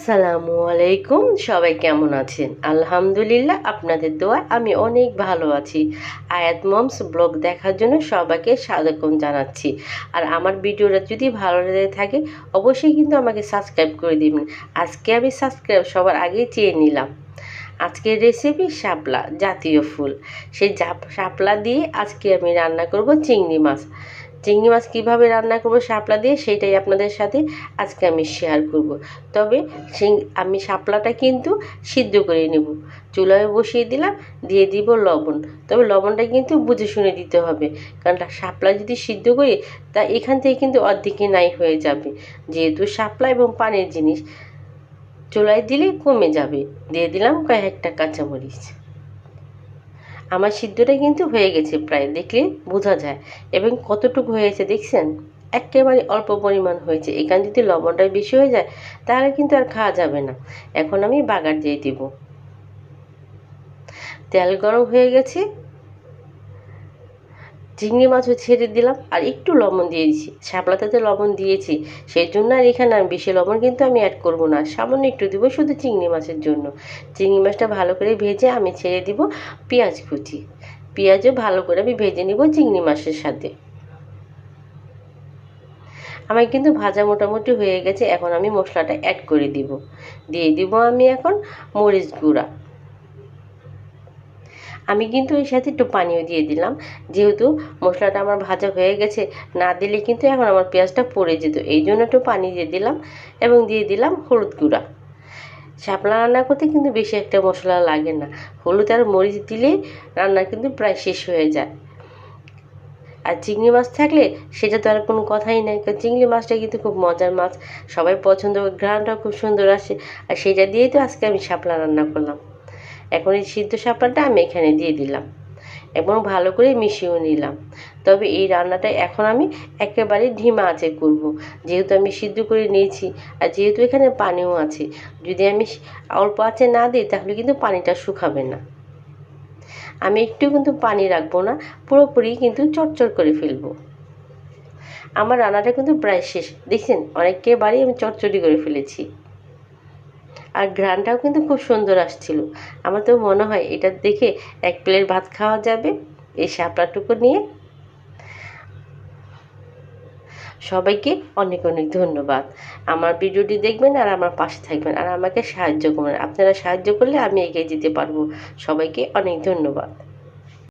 আসসালামু আলাইকুম। সবাই কেমন আছেন? আলহামদুলিল্লাহ, আপনাদের দোয়া আমি অনেক ভালো আছি। আয়াত মমস ব্লগ দেখার জন্য সবাইকে স্বাগতম জানাচ্ছি। আর আমার ভিডিওটা যদি ভালো লেগে থাকে, অবশ্যই কিন্তু আমাকে সাবস্ক্রাইব করে দিবেন। আজকে আমি সাবস্ক্রাইব সবার আগেই চেয়ে নিলাম। আজকের রেসিপি শাপলা, জাতীয় ফুল। সেই শাপলা দিয়ে আজকে আমি রান্না করব চিংড়ি মাছ। চিংড়ি মাছ কীভাবে রান্না করব শাপলা দিয়ে সেটাই আপনাদের সাথে আজকে আমি শেয়ার করব। তবে আমি শাপলাটা কিন্তু সিদ্ধ করে নেব। চুলায় বসিয়ে দিলাম, দিয়ে দিব লবণ। তবে লবণটা কিন্তু বুঝে শুনে দিতে হবে, কারণ শাপলা যদি সিদ্ধ করি, তা এখান থেকে কিন্তু অর্ধেকে নাই হয়ে যাবে। যেহেতু শাপলা এবং পানির জিনিস, চুলায় দিলে কমে যাবে। দিয়ে দিলাম কয়েকটা কাঁচামরিচ। আমার সিদ্ধটা কিন্তু হয়ে গেছে প্রায়, দেখলে বোঝা যায়। এবং কতটুকু হয়েছে দেখছেন? একেবারে অল্প পরিমাণ হয়েছে। এখানে যদি লবণটা বেশি হয়ে যায়, তাহলে কিন্তু আর খাওয়া যাবে না। এখন আমি বাগার দিয়ে দিব। তেল গরম হয়ে গেছে। চিংড়ি মাছও ছেড়ে দিলাম আর একটু লবণ দিয়ে দিয়েছি শ্যাপলাতে লবণ দিয়েছি, সেই জন্য আর এখানে আমি বেশি লবণ কিন্তু আমি অ্যাড করব না। সামান্য একটু দিব শুধু চিংড়ি মাছের জন্য। চিংড়ি মাছটা ভালো করে ভেজে আমি ছেড়ে দিব পেঁয়াজ কুচি। পেঁয়াজও ভালো করে আমি ভেজে নিব চিংড়ি মাছের সাথে। আমার কিন্তু ভাজা মোটামুটি হয়ে গেছে, এখন আমি মশলাটা অ্যাড করে দিব। দিয়ে দিব আমি এখন মরিচ গুঁড়া। আমি কিন্তু এর সাথে একটু পানিও দিয়ে দিলাম। যেহেতু মশলাটা আমার ভাজা হয়ে গেছে, না দিলে কিন্তু এখন আমার পেঁয়াজটা পড়ে যেত। এই জন্য একটু পানি দিয়ে দিলাম এবং দিয়ে দিলাম হলুদ গুঁড়া। শাপলা রান্না করতে কিন্তু বেশি একটা মশলা লাগে না। হলুদ আর মরিচ দিলে রান্না কিন্তু প্রায় শেষ হয়ে যায়। আর চিংড়ি মাছ থাকলে সেটা তো আর কোনো কথাই নাই। কারণ চিংড়ি মাছটা কিন্তু খুব মজার মাছ। সবাই পছন্দ ঘ্রাণটাও খুব সুন্দর আসে। আর সেটা দিয়েই তো আজকে আমি শাপলা রান্না করলাম। এখন এই সিদ্ধ শাপলাটা আমি এখানে দিয়ে দিলাম এবং ভালো করে মিশিয়েও নিলাম। তবে এই রান্নাটা এখন আমি একেবারে ঢিমা আছে করব। যেহেতু আমি সিদ্ধ করে নিয়েছি আর যেহেতু এখানে পানিও আছে, যদি আমি অল্প আছে না দিই তাহলে কিন্তু পানিটা শুকাবে না। আমি একটু কিন্তু পানি রাখব না, পুরোপুরি কিন্তু চটচট করে ফেলব। আমার রান্নাটা কিন্তু প্রায় শেষ। দেখছেন অনেককেবারই আমি চটচটি করে ফেলেছি। আর ঘ্রানটাও কিন্তু খুব সুন্দর আসছিল। আমার তো মনে হয় এটা দেখে এক প্লেট ভাত খাওয়া যাবে, এই শাপলাটুকু নিয়ে। সবাইকে অনেক অনেক ধন্যবাদ। আমার ভিডিওটি দেখবেন আর আমার পাশে থাকবেন আর আমাকে সাহায্য করবেন। আপনারা সাহায্য করলে আমি এগিয়ে যেতে পারব। সবাইকে অনেক ধন্যবাদ।